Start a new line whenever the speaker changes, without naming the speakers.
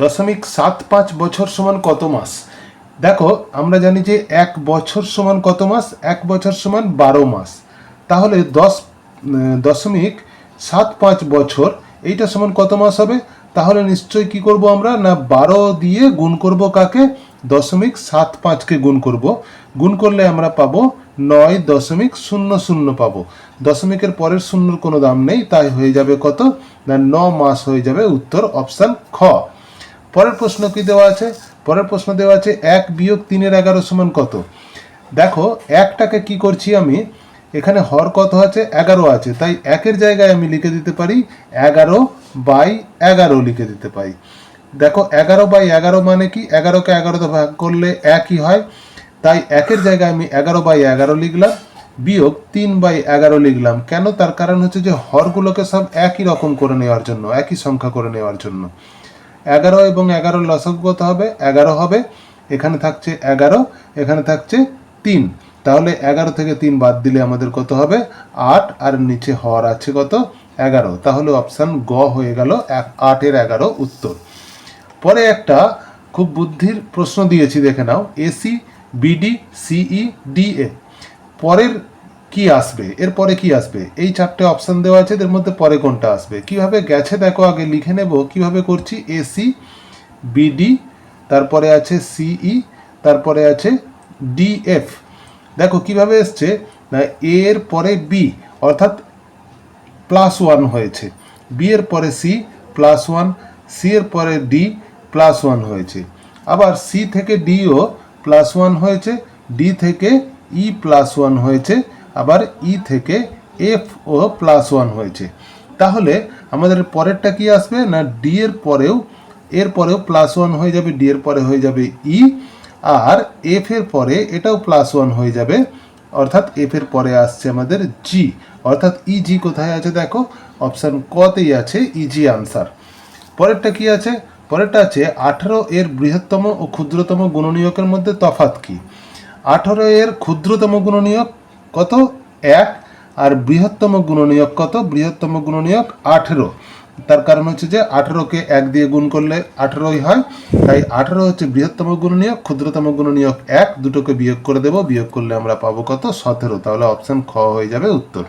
দশমিক সাত পাঁচ বছর সমান কত মাস? দেখো, আমরা জানি যে এক বছর সমান কত মাস? এক বছর সমান বারো মাস। তাহলে দশ দশমিক সাত পাঁচ বছর, এইটা সমান কত মাস হবে? তাহলে নিশ্চয়ই কি করব আমরা? না বারো দিয়ে গুণ করব কাকে? দশমিক সাত পাঁচকে গুণ করব। গুণ করলে আমরা পাবো নয় দশমিক শূন্য শূন্য পাবো। দশমিকের পরের শূন্যর কোনো দাম নেই, তাই হয়ে যাবে কত? না, ন মাস হয়ে যাবে উত্তর অপশান খ। পরের প্রশ্ন কি দেওয়া আছে? পরের প্রশ্ন দেওয়া আছে, এক বিয়োগ তিনের এগারো সমান কত? দেখো, একটাকে কি করছি আমি? এখানে হর কত আছে? এগারো আছে। তাই একের জায়গায় আমি লিখে দিতে পারি, এগারো বাই এগারো লিখে দিতে পারি। দেখো, এগারো বাই এগারো মানে কি? এগারোকে এগারোতে ভাগ করলে একই হয়। তাই একের জায়গায় আমি এগারো বাই এগারো লিখলাম, বিয়োগ তিন বাই এগারো লিখলাম। কেন? তার কারণ হচ্ছে যে হরগুলোকে সব একই রকম করে নেওয়ার জন্য, একই সংখ্যা করে নেওয়ার জন্য। এগারো এবং এগারো লসক কত হবে? এগারো হবে। এখানে থাকছে এগারো, এখানে থাকছে তিন। তাহলে এগারো থেকে তিন বাদ দিলে আমাদের কত হবে? আট। আর নিচে হর আছে কত? এগারো। তাহলে অপশান গ হয়ে গেল এক- আটের এগারো উত্তর। পরে একটা খুব বুদ্ধির প্রশ্ন দিয়েছি, দেখে নাও। এসি বিডি সিই ডিএ পরের কি আসবে? এর পরে কি আসবে? এই চারটে অপশন দেওয়া আছে এর মধ্যে পরে কোনটা আসবে? কীভাবে গেছে, দেখো, আগে লিখে নেব। কীভাবে করছি? এসি বিডি তারপরে আছে সিই তারপরে আছে ডিএফ দেখো, কীভাবে এসছে? না এর পরে বি অর্থাৎ প্লাস ওয়ান হয়েছে। বি এর পরে সি প্লাস ওয়ান সি এর পরে ডি প্লাস ওয়ান হয়েছে। আবার সি থেকে ডিও প্লাস ওয়ান হয়েছে। ডি থেকে ই প্লাস ওয়ান হয়েছে। আবার ই থেকে এফ ও প্লাস ওয়ান হয়েছে। তাহলে আমাদের পরেরটা কি আসবে না ডি এর পরেও এর পরেও প্লাস ওয়ান হয়ে যাবে ডি এর পরে হয়ে যাবে ই আর এফ এর পরে এটাও প্লাস ওয়ান হয়ে যাবে। অর্থাৎ এফ এর পরে আসছে আমাদের জি অর্থাৎ ইজি কোথায় আছে দেখো? অপশান কতেই আছে ইজি আনসার পরেরটা কি আছে? পরেরটা আছে আঠারো এর বৃহত্তম ও ক্ষুদ্রতম গুণনীয়কের মধ্যে তফাৎ কি? আঠারো এর ক্ষুদ্রতম গুণনীয়ক কত? এক। আর বৃহত্তম গুণনীয়ক কত? বৃহত্তম গুণনীয়ক আঠেরো। তার কারণ হচ্ছে যে আঠেরোকে এক দিয়ে গুণ করলে আঠেরোই হয়। তাই আঠেরো হচ্ছে বৃহত্তম গুণনীয়ক, ক্ষুদ্রতম গুণনীয়ক এক। দুটোকে বিয়োগ করে দেব। বিয়োগ করলে আমরা পাবো কত? সতেরো। তাহলে অপশান খ হয়ে যাবে উত্তর।